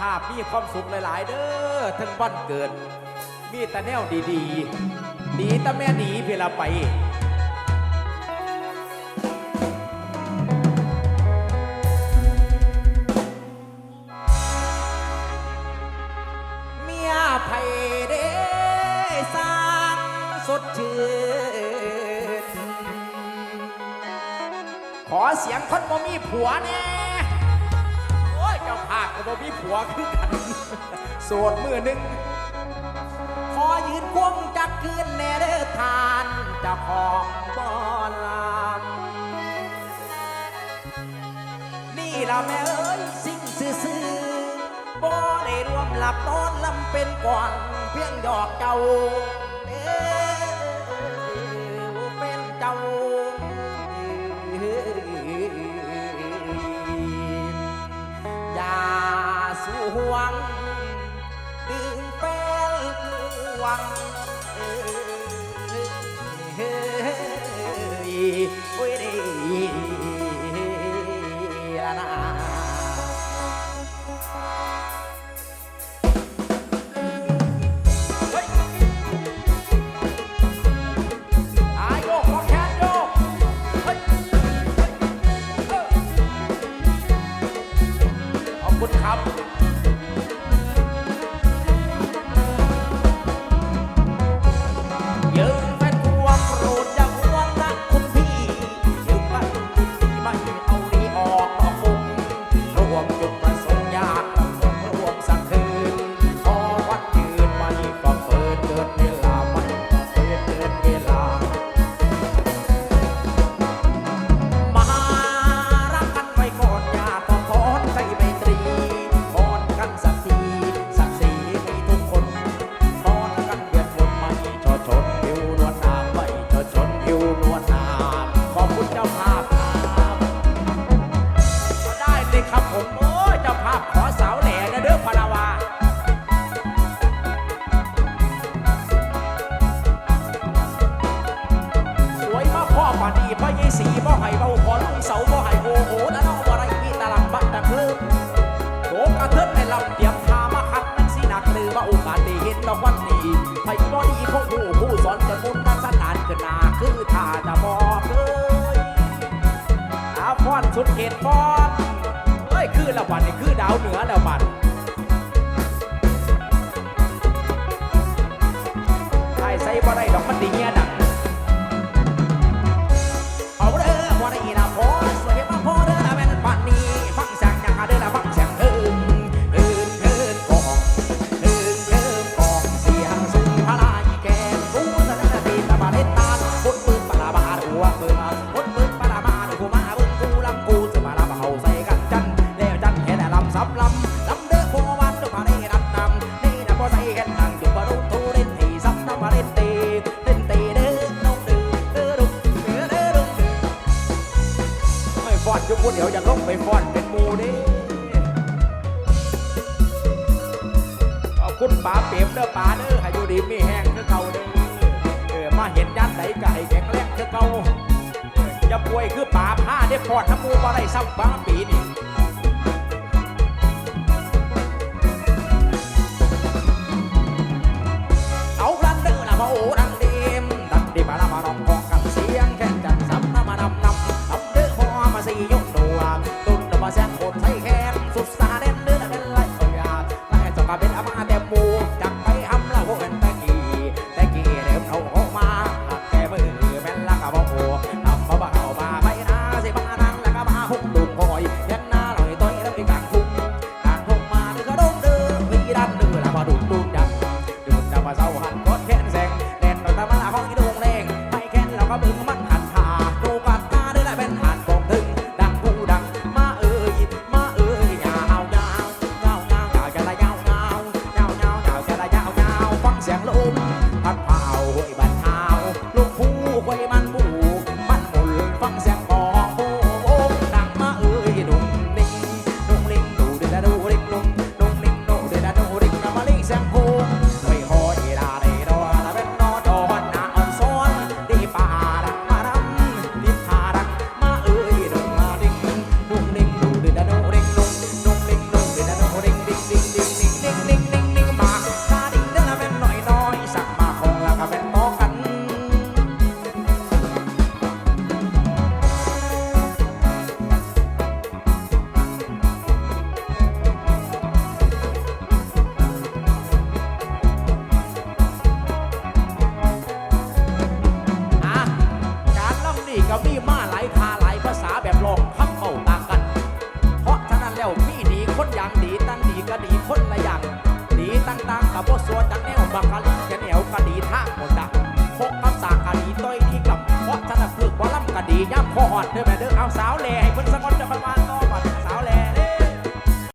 ภาพมีความสุขหลาย ๆ เด้อท่านบ้านเกิด มีแต่แนวดีๆ ดีแต่แม่หนีเวลาไปเมียไผ่เดชื่นขอเสียงคนบ่มีผัวแน่ จ้าภาคก็บพี่ผัวคือกัน สวดมือหนึ่งขอยืนควงจักคืนแน่เด้อทานเจ้ของบ่อลำนี่ละแม่เอ้ยสิ่งซื่อบ่ได้รวมหลับนอนลำเป็นก่อนเพียงดอกเก่าเอ วังเออ จุดประุดเขตบอลเอ้ยคือละบัดนี่คือดาวเหนือแล้วบันไอ้ใส่บ่ได้ดอกมันดีเงี้ย ผู้เดียวอย่าลงไปฟ้อนเป็นมูดิเอาคุณป่าเปียมเด้อป่าเด้อให้อยู่ดีมีแห้งเด้อเก่าเด้อเออมาเห็นย่านไหนไก่แข็งแรงเด้อเก่าจะป่วยคือป่าผ้าได้พอดน้ำมูบ่ได้เศร้าป่าปีนี่ Maruto. บากะลีจะแนวกะดีท่าหมดดังพกับสากะลีต้อยดีกับเพราะฉันเพื่อว่าล่ำกะดีย่ำคอหอดเธอแม่เด้อเอาสาวแล่ให้คพิ่นส